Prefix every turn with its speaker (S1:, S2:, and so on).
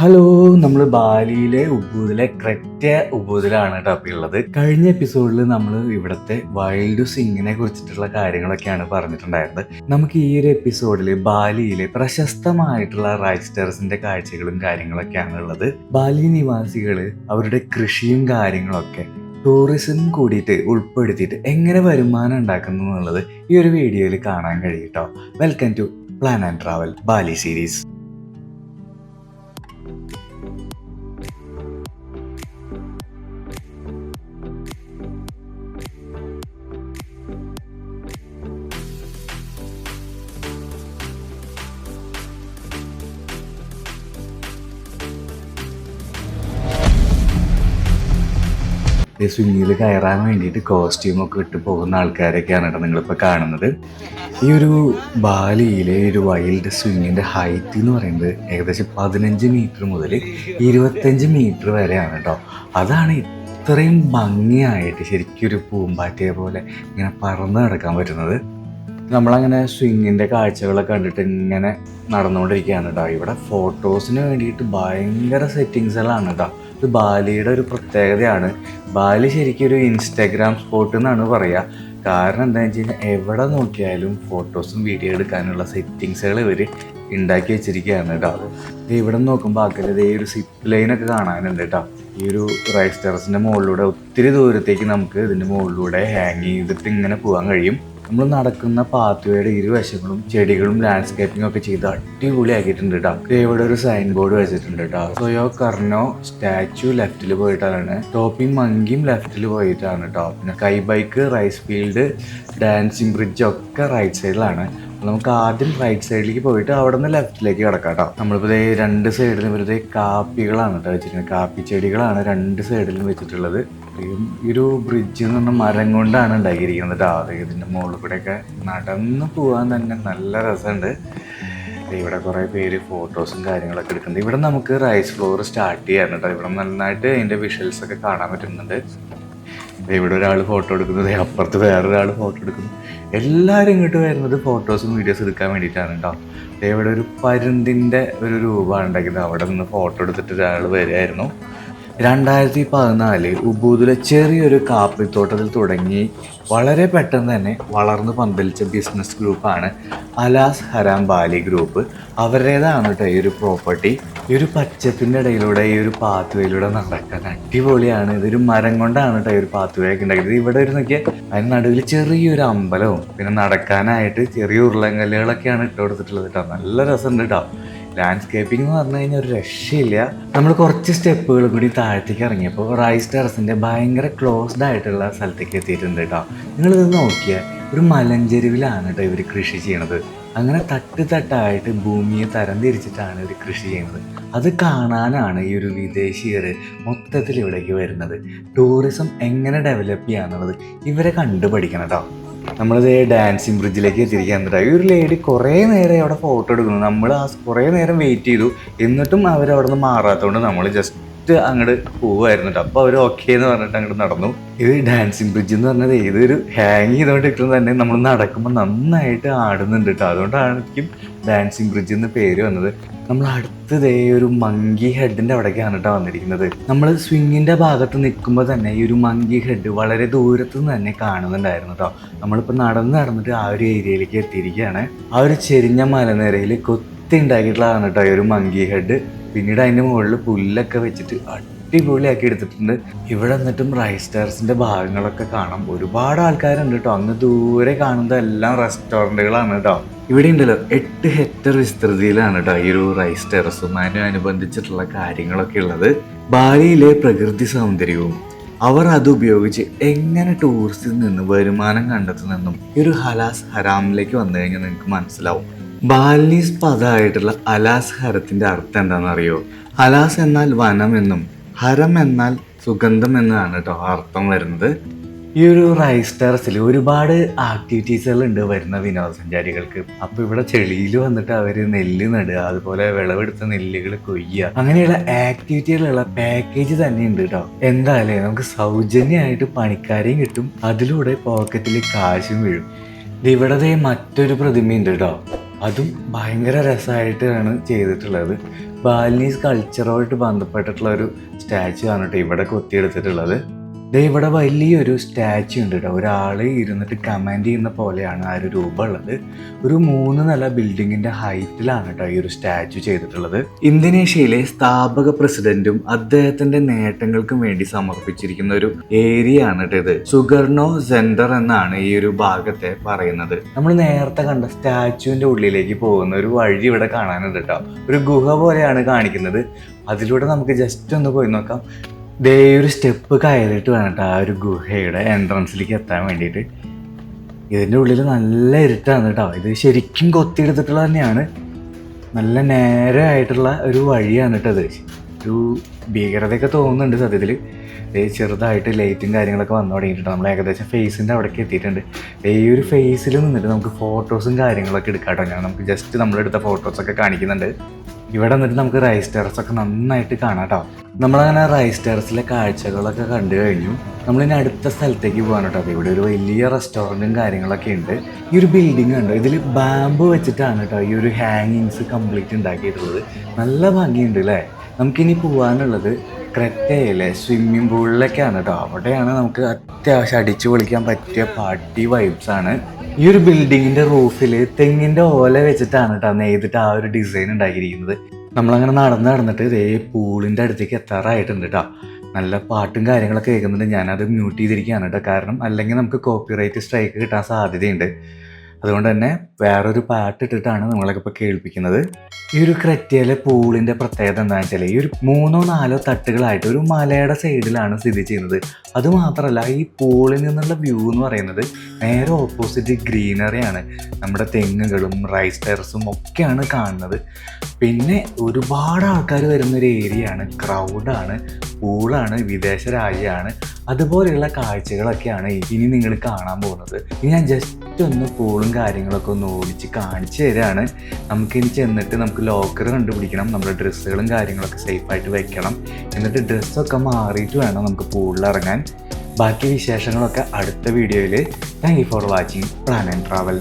S1: Hello നമ്മൾ ബാലിയിലെ ഉബൂതിലെ Creta ഉബൂതിലാണ് കേട്ടോ അപ്പോൾ ഉള്ളത്. കഴിഞ്ഞ എപ്പിസോഡിൽ നമ്മൾ ഇവിടുത്തെ വൈൽഡ് സിംഗിനെ കുറിച്ചിട്ടുള്ള കാര്യങ്ങളൊക്കെയാണ് പറഞ്ഞിട്ടുണ്ടായിരുന്നത്. നമുക്ക് ഈ ഒരു എപ്പിസോഡിൽ ബാലിയിലെ പ്രശസ്തമായിട്ടുള്ള റൈസ്റ്റേഴ്സിന്റെ കാഴ്ചകളും കാര്യങ്ങളൊക്കെയാണ് ഉള്ളത്. ബാലി നിവാസികൾ അവരുടെ കൃഷിയും കാര്യങ്ങളൊക്കെ ടൂറിസം കൂടിയിട്ട് ഉൾപ്പെടുത്തിയിട്ട് എങ്ങനെ വരുമാനം ഉണ്ടാക്കുന്നു എന്നുള്ളത് ഈ ഒരു വീഡിയോയിൽ കാണാൻ കഴിയും കേട്ടോ. Welcome to Plan and Travel Bali series സ്വിമ്മിങ്ങിൽ കയറാൻ വേണ്ടിയിട്ട് കോസ്റ്റ്യൂമൊക്കെ ഇട്ട് പോകുന്ന ആൾക്കാരൊക്കെയാണ് കേട്ടോ നിങ്ങളിപ്പോൾ കാണുന്നത്. ഈ ഒരു ബാലിയിലെ ഒരു വൈൽഡ് സ്വിമ്മിങ്ങിന്റെ ഹൈറ്റ് എന്ന് പറയുന്നത് ഏകദേശം പതിനഞ്ച് മീറ്റർ മുതൽ ഇരുപത്തഞ്ച് മീറ്റർ വരെയാണ് കേട്ടോ. അതാണ് ഇത്രയും ഭംഗിയായിട്ട് ശരിക്കും ഒരു പൂമ്പാറ്റയെ പോലെ ഇങ്ങനെ പറന്ന് നടക്കാൻ പറ്റുന്നത്. നമ്മളങ്ങനെ സ്വിങ്ങിന്റെ കാഴ്ചകളൊക്കെ കണ്ടിട്ട് ഇങ്ങനെ നടന്നുകൊണ്ടിരിക്കുകയാണ് കേട്ടോ. ഇവിടെ ഫോട്ടോസിന് വേണ്ടിയിട്ട് ഭയങ്കര സെറ്റിങ്സുകളാണ് കേട്ടോ. ഇത് ബാലിയുടെ ഒരു പ്രത്യേകതയാണ്. ബാലി ശരിക്കും ഒരു ഇൻസ്റ്റാഗ്രാം സ്പോട്ട് എന്നാണ് പറയുക കാരണം എന്താണെന്ന് വെച്ച് കഴിഞ്ഞാൽ എവിടെ നോക്കിയാലും ഫോട്ടോസും വീഡിയോ എടുക്കാനുള്ള സെറ്റിങ്സുകൾ ഇവർ ഉണ്ടാക്കി വെച്ചിരിക്കുകയാണ് കേട്ടോ ഇത് ഇവിടെ നിന്ന് നോക്കുമ്പോൾ അകലെ ഈ ഒരു സിപ്പ് ലൈനൊക്കെ കാണാനുണ്ട് കേട്ടോ ഈ ഒരു റൈസ് ടെറസിന്റെ മുകളിലൂടെ ഒത്തിരി ദൂരത്തേക്ക് നമുക്ക് ഇതിന്റെ മുകളിലൂടെ ഹാങ് ചെയ്തിട്ട് ഇങ്ങനെ പോകാൻ കഴിയും. നമ്മൾ നടക്കുന്ന പാത്വേയുടെ ഇരുവശങ്ങളും ചെടികളും ലാൻഡ്സ്കേപ്പിംഗ് ഒക്കെ ചെയ്ത് അടിപൊളിയാക്കിയിട്ടുണ്ട് കേട്ടോ ഇവിടെ ഒരു സൈൻ ബോർഡ് വെച്ചിട്ടുണ്ട് കേട്ടോ സോയോ കർണോ സ്റ്റാച്ചു ലെഫ്റ്റിൽ പോയിട്ടാണ്. ടോപ്പിംഗ് മങ്കിയും ലെഫ്റ്റിൽ പോയിട്ടാണ് കേട്ടോ പിന്നെ കൈ bike rice field dancing bridge ഒക്കെ റൈറ്റ് സൈഡിലാണ് നമുക്ക് ആദ്യം റൈറ്റ് സൈഡിലേക്ക് പോയിട്ട് അവിടെ നിന്ന് ലെഫ്റ്റിലേക്ക് കിടക്കാം കേട്ടോ നമ്മളിപ്പോൾ രണ്ട് സൈഡിലും വെറുതെ കാപ്പികളാണ് കേട്ടോ വെച്ചിരിക്കുന്നത്. കാപ്പി ചെടികളാണ് രണ്ട് സൈഡിലും വെച്ചിട്ടുള്ളത്. ഈ ഒരു ബ്രിഡ്ജ് എന്ന് മരം കൊണ്ടാണ് ഉണ്ടാക്കിയിരിക്കുന്നത്. അത് ഇതിന്റെ മുകളിൽ കൂടെയൊക്കെ നടന്ന് പോകാൻ തന്നെ നല്ല രസമുണ്ട്. ഇവിടെ കുറേ പേര് ഫോട്ടോസും കാര്യങ്ങളൊക്കെ എടുക്കുന്നുണ്ട് ഇവിടെ നമുക്ക് റൈസ് ഫ്ലോർ സ്റ്റാർട്ട് ചെയ്യാൻ കേട്ടോ. ഇവിടെ നന്നായിട്ട് അതിന്റെ വിഷ്വൽസ് ഒക്കെ കാണാൻ പറ്റുന്നുണ്ട്. ഇവിടെ ഒരാൾ ഫോട്ടോ എടുക്കുന്നത് അപ്പുറത്ത് വേറൊരാൾ ഫോട്ടോ എടുക്കുന്നു. എല്ലാവരും ഇങ്ങോട്ട് വരുന്നത് ഫോട്ടോസും വീഡിയോസും എടുക്കാൻ വേണ്ടിയിട്ടാണ് കേട്ടോ. ഇവിടെ ഒരു പരുന്തിന്റെ ഒരു രൂപമാണ് ഉണ്ടാക്കിയത്. അവിടെ നിന്ന് ഫോട്ടോ എടുത്തിട്ട് ഒരാൾ വരികയായിരുന്നു. രണ്ടായിരത്തി പതിനാല് ഉബൂദിലെ ചെറിയൊരു കാപ്പിത്തോട്ടത്തിൽ തുടങ്ങി വളരെ പെട്ടെന്ന് തന്നെ വളർന്നു പന്തലിച്ച ബിസിനസ് ഗ്രൂപ്പാണ് അലാസ് ഹരാം ബാലി ഗ്രൂപ്പ് അവരുടേതാണ് കേട്ടോ ഈ ഒരു പ്രോപ്പർട്ടി ഈ ഒരു പച്ചപ്പിന്റെ ഇടയിലൂടെ ഈ ഒരു പാത്വേയിലൂടെ നടക്കാൻ അടിപൊളിയാണ്. ഇതൊരു മരം കൊണ്ടാണ് കേട്ടോ ഈ ഒരു പാത്വേ ഒക്കെ ഉണ്ടാക്കിയത്. ഇവിടെ ഒരു നോക്കിയാൽ അതിന് നടുവിൽ ചെറിയൊരു അമ്പലവും പിന്നെ നടക്കാനായിട്ട് ചെറിയ ഇട്ട് കൊടുത്തിട്ടുള്ളത് കേട്ടോ നല്ല രസമുണ്ട് കേട്ടോ ലാൻഡ്സ്കേപ്പിംഗ് എന്ന് പറഞ്ഞു കഴിഞ്ഞാൽ ഒരു രക്ഷയില്ല. നമ്മൾ കുറച്ച് സ്റ്റെപ്പുകൾ കൂടി താഴത്തേക്ക് ഇറങ്ങിയപ്പോൾ റൈസ് ടെറസിന്റെ ഭയങ്കര ക്ലോസ്ഡ് ആയിട്ടുള്ള സ്ഥലത്തേക്ക് എത്തിയിട്ടുണ്ട് കേട്ടോ നിങ്ങളിത് നോക്കിയാൽ ഒരു മലഞ്ചെരുവിലാണ് കേട്ടോ ഇവർ കൃഷി ചെയ്യണത്. അങ്ങനെ തട്ട് തട്ടായിട്ട് ഭൂമിയെ തരം തിരിച്ചിട്ടാണ് ഇവർ കൃഷി ചെയ്യുന്നത്. അത് കാണാനാണ് ഈ ഒരു വിദേശീയർ മൊത്തത്തിൽ ഇവിടേക്ക് വരുന്നത്. ടൂറിസം എങ്ങനെ ഡെവലപ്പ് ചെയ്യാന്നുള്ളത് ഇവരെ കണ്ടുപഠിക്കണം കേട്ടോ നമ്മളിത് ഡാൻസിങ് ബ്രിഡ്ജിലേക്ക് എത്തിയിരിക്കാൻ കേട്ടോ ഈ ഒരു ലേഡി കുറേ നേരം അവിടെ ഫോട്ടോ എടുക്കുന്നു. നമ്മൾ ആ കുറേ നേരം വെയിറ്റ് ചെയ്തു. എന്നിട്ടും അവരവിടെ നിന്ന് മാറാത്തതുകൊണ്ട് നമ്മൾ ജസ്റ്റ് അങ്ങോട്ട് പോവായിരുന്നു കേട്ടോ അപ്പോൾ അവർ ഓക്കെ എന്ന് പറഞ്ഞിട്ട് അങ്ങോട്ട് നടന്നു. ഇത് ഡാൻസിങ് ബ്രിഡ്ജ് എന്ന് പറഞ്ഞത് ഏതൊരു ഹാങ് ചെയ്തുകൊണ്ടിരിക്കുന്നത് തന്നെ നമ്മൾ നടക്കുമ്പോൾ നന്നായിട്ട് ആടുന്നുണ്ട് കേട്ടോ അതുകൊണ്ടായിരിക്കും ഡാൻസിങ് ബ്രിഡ്ജ് എന്ന് പേര് വന്നത്. നമ്മൾ അടുത്തതേ ഒരു മങ്കി ഹെഡിന്റെ അവിടേക്കാണ് കേട്ടോ വന്നിരിക്കുന്നത്. നമ്മൾ സ്വിങ്ങിന്റെ ഭാഗത്ത് നിൽക്കുമ്പോൾ തന്നെ ഈ ഒരു മങ്കി ഹെഡ് വളരെ ദൂരത്തു നിന്ന് തന്നെ കാണുന്നുണ്ടായിരുന്നു കേട്ടോ നമ്മളിപ്പോൾ നടന്ന് നടന്നിട്ട് ആ ഒരു ഏരിയയിലേക്ക് എത്തിയിരിക്കുകയാണ്. ആ ഒരു ചെരിഞ്ഞ മലനിരയിൽ കൊത്തി ഉണ്ടാക്കിയിട്ടുള്ളതാണ് കേട്ടോ ഈ ഒരു മങ്കി ഹെഡ് പിന്നീട് അതിന്റെ മുകളിൽ പുല്ലൊക്കെ വെച്ചിട്ട് അടിപൊളിയാക്കി എടുത്തിട്ടുണ്ട്. ഇവിടെ എന്നിട്ടും റൈസ് ടെറസിന്റെ ഭാഗങ്ങളൊക്കെ കാണാം. ഒരുപാട് ആൾക്കാരുണ്ട് കേട്ടോ അങ്ങ് ദൂരെ കാണുന്നത് എല്ലാം റെസ്റ്റോറന്റുകളാണ് കേട്ടോ ഇവിടെ ഉണ്ടല്ലോ എട്ട് ഹെക്ടർ വിസ്തൃതിയിലാണ് കേട്ടോ ഈ ഒരു റൈസ് ടെറസും അതിനനുബന്ധിച്ചിട്ടുള്ള കാര്യങ്ങളൊക്കെ ഉള്ളത്. ബാലിയിലെ പ്രകൃതി സൗന്ദര്യവും അവർ അത് ഉപയോഗിച്ച് എങ്ങനെ ടൂറിസ്റ്റിൽ നിന്ന് വരുമാനം കണ്ടെത്തുന്നെന്നും ഈ ഒരു ഹലാസ് ഹറാമിലേക്ക് വന്നു കഴിഞ്ഞാൽ നിങ്ങൾക്ക് മനസ്സിലാവും. ബാലീസ് പദമായിട്ടുള്ള അലാസ് ഹരത്തിന്റെ അർത്ഥം എന്താണെന്നറിയോ? അറിയോ ഹലാസ് എന്നാൽ വനം എന്നും ഹരം എന്നാൽ സുഗന്ധം എന്നാണ് കേട്ടോ അർത്ഥം വരുന്നത്. ഈ ഒരു റൈസ് ടെറസിൽ ഒരുപാട് ആക്ടിവിറ്റീസുകൾ ഉണ്ട് വരുന്ന വിനോദസഞ്ചാരികൾക്ക്. അപ്പൊ ഇവിടെ ചെളിയിൽ വന്നിട്ട് അവർ നെല്ല് നടുക അതുപോലെ വിളവെടുത്ത നെല്ലുകൾ കൊയ്യുക. അങ്ങനെയുള്ള ആക്ടിവിറ്റികളുള്ള പാക്കേജ് തന്നെ ഉണ്ട് കേട്ടോ. എന്തായാലേ നമുക്ക് സൗജന്യമായിട്ട് പണിക്കാരെയും കിട്ടും. അതിലൂടെ പോക്കറ്റിൽ കാശും വീഴും. ഇവിടെ മറ്റൊരു പ്രതിമയുണ്ട് കേട്ടോ. അതും ഭയങ്കര രസമായിട്ടാണ് ചെയ്തിട്ടുള്ളത്. ബാലിനീസ് കൾച്ചറുമായിട്ട് ബന്ധപ്പെട്ടിട്ടുള്ള ഒരു സ്റ്റാച്ചു ആണ് കേട്ടോ ഇവിടെ കൊത്തിയെടുത്തിട്ടുള്ളത് ദേ ഇവിടെ വലിയൊരു സ്റ്റാച്ചു ഉണ്ട് കേട്ടോ. ഒരാൾ ഇരുന്നിട്ട് കമാൻഡ് ചെയ്യുന്ന പോലെയാണ് ആ ഒരു രൂപമുള്ളത് ഒരു മൂന്ന് നില ബിൽഡിങ്ങിന്റെ ഹൈറ്റിലാണ് കേട്ടോ ഈ ഒരു സ്റ്റാച്ചു ചെയ്തിട്ടുള്ളത്. ഇന്തോനേഷ്യയിലെ സ്ഥാപക പ്രസിഡന്റും അദ്ദേഹത്തിന്റെ നേട്ടങ്ങൾക്കും വേണ്ടി സമർപ്പിച്ചിരിക്കുന്ന ഒരു ഏരിയ ആണ് കേട്ടോ ഇത്. സുഗർണോ സെന്റർ എന്നാണ് ഈ ഒരു ഭാഗത്തെ പറയുന്നത്. നമ്മൾ നേരത്തെ കണ്ട സ്റ്റാച്ചുവിന്റെ ഉള്ളിലേക്ക് പോകുന്ന ഒരു വഴി ഇവിടെ കാണാനുണ്ട് കേട്ടോ. ഒരു ഗുഹ പോലെയാണ് കാണിക്കുന്നത്. അതിലൂടെ നമുക്ക് ജസ്റ്റ് ഒന്ന് പോയി നോക്കാം. ദേ ഒരു സ്റ്റെപ്പ് കയറിയിട്ട് വേണം കേട്ടോ ആ ഒരു ഗുഹയുടെ എൻട്രൻസിലേക്ക് എത്താൻ വേണ്ടിയിട്ട്. ഇതിന്റെ ഉള്ളിൽ നല്ല ഇരുട്ടാണ് കേട്ടോ ഇത് ശരിക്കും കൊത്തിയെടുത്തിട്ടുള്ളത് തന്നെയാണ്. നല്ല നേരെ ആയിട്ടുള്ള ഒരു വഴിയാണ് കേട്ടോ അത് ഒരു ഭീകരതയൊക്കെ തോന്നുന്നുണ്ട് സത്യത്തിൽ ചെറുതായിട്ട് ലൈറ്റും കാര്യങ്ങളൊക്കെ വന്നു തുടങ്ങിയിട്ടുണ്ട്. നമ്മൾ ഏകദേശം ഫേസിന്റെ അവിടേക്ക് എത്തിയിട്ടുണ്ട്. ഈ ഒരു ഫേസിൽ നിന്നിട്ട് നമുക്ക് ഫോട്ടോസും കാര്യങ്ങളൊക്കെ എടുക്കാം കേട്ടോ ഞാൻ നമുക്ക് ജസ്റ്റ് നമ്മളെടുത്ത ഫോട്ടോസൊക്കെ കാണിക്കുന്നുണ്ട്. ഇവിടെ നിന്നിട്ട് നമുക്ക് റൈസ് ടെറസ് ഒക്കെ നന്നായിട്ട് കാണാം കേട്ടോ നമ്മളങ്ങനെ റൈസ് ടെറസിലെ കാഴ്ചകളൊക്കെ കണ്ടു കഴിഞ്ഞു. നമ്മളിനി അടുത്ത സ്ഥലത്തേക്ക് പോകാൻ കേട്ടോ അപ്പോൾ ഇവിടെ ഒരു വലിയ റെസ്റ്റോറന്റും കാര്യങ്ങളൊക്കെ ഉണ്ട്. ഈ ഒരു ബിൽഡിംഗ് ഉണ്ട് ഇതിൽ ബാമ്പ് വെച്ചിട്ടാണ് കേട്ടോ ഈ ഒരു ഹാങ്ങിങ്സ് കംപ്ലീറ്റ് ഉണ്ടാക്കിയിട്ടുള്ളത്. നല്ല ഭംഗിയുണ്ട് അല്ലേ നമുക്കിനി പോകാനുള്ളത് ക്രെറ്റയിലെ സ്വിമ്മിംഗ് പൂളിലൊക്കെയാണ് കേട്ടോ അവിടെയാണ് നമുക്ക് അത്യാവശ്യം അടിച്ചു പൊളിക്കാൻ പറ്റിയ പാർട്ടി വൈബ്സ് ആണ്. ഈ ഒരു ബിൽഡിങ്ങിന്റെ റൂഫിൽ തെങ്ങിന്റെ ഓല വെച്ചിട്ടാണ് കേട്ടോ നെയ്തിട്ട് ആ ഒരു ഡിസൈൻ ഉണ്ടാക്കിയിരിക്കുന്നത്. നമ്മളങ്ങനെ നടന്ന് നടന്നിട്ട് ഇതേ പൂളിന്റെ അടുത്തേക്ക് എത്താറായിട്ടുണ്ട് കേട്ടോ നല്ല പാട്ടും കാര്യങ്ങളൊക്കെ കേൾക്കുന്നുണ്ട്. ഞാനത് മ്യൂട്ട് ചെയ്തിരിക്കുകയാണ് കേട്ടോ കാരണം അല്ലെങ്കിൽ നമുക്ക് കോപ്പിറൈറ്റ് സ്ട്രൈക്ക് കിട്ടാൻ സാധ്യതയുണ്ട്. അതുകൊണ്ട് തന്നെ വേറൊരു പാട്ട് ഇട്ടിട്ടാണ് നമ്മളൊക്കെ ഇപ്പോൾ കേൾപ്പിക്കുന്നത്. ഈ ഒരു ക്രെറ്റിയയിലെ പൂളിന്റെ പ്രത്യേകത എന്താണെന്ന് വെച്ചാൽ ഈ ഒരു മൂന്നോ നാലോ തട്ടുകളായിട്ട് ഒരു മലയുടെ സൈഡിലാണ് സ്ഥിതി ചെയ്യുന്നത്. അതുമാത്രമല്ല ഈ പൂളിൽ നിന്നുള്ള വ്യൂ എന്ന് പറയുന്നത് നേരെ ഓപ്പോസിറ്റ് ഗ്രീനറിയാണ്. നമ്മുടെ തെങ്ങുകളും റൈസ് ടെറസും ഒക്കെയാണ് കാണുന്നത്. പിന്നെ ഒരുപാട് ആൾക്കാർ വരുന്ന ഒരു ഏരിയയാണ്. ക്രൗഡാണ് പൂളാണ് വിദേശ രാജ്യമാണ്. അതുപോലെയുള്ള കാഴ്ചകളൊക്കെയാണ് ഇനി നിങ്ങൾ കാണാൻ പോകുന്നത്. ഇനി ഞാൻ ജസ്റ്റ് ഒന്ന് പൂളും കാര്യങ്ങളൊക്കെ ഒന്ന് ഓടിച്ച് കാണിച്ചു തരാണ്. നമുക്കിനി ചെന്നിട്ട് നമുക്ക് ലോക്കർ കണ്ടുപിടിക്കണം. നമ്മുടെ ഡ്രസ്സുകളും കാര്യങ്ങളൊക്കെ സേഫായിട്ട് വെക്കണം. എന്നിട്ട് ഡ്രസ്സൊക്കെ മാറിയിട്ട് വേണം നമുക്ക് പൂളിൽ ഇറങ്ങാൻ. ബാക്കി വിശേഷങ്ങളൊക്കെ അടുത്ത വീഡിയോയിൽ thank you for watching Plan and Travel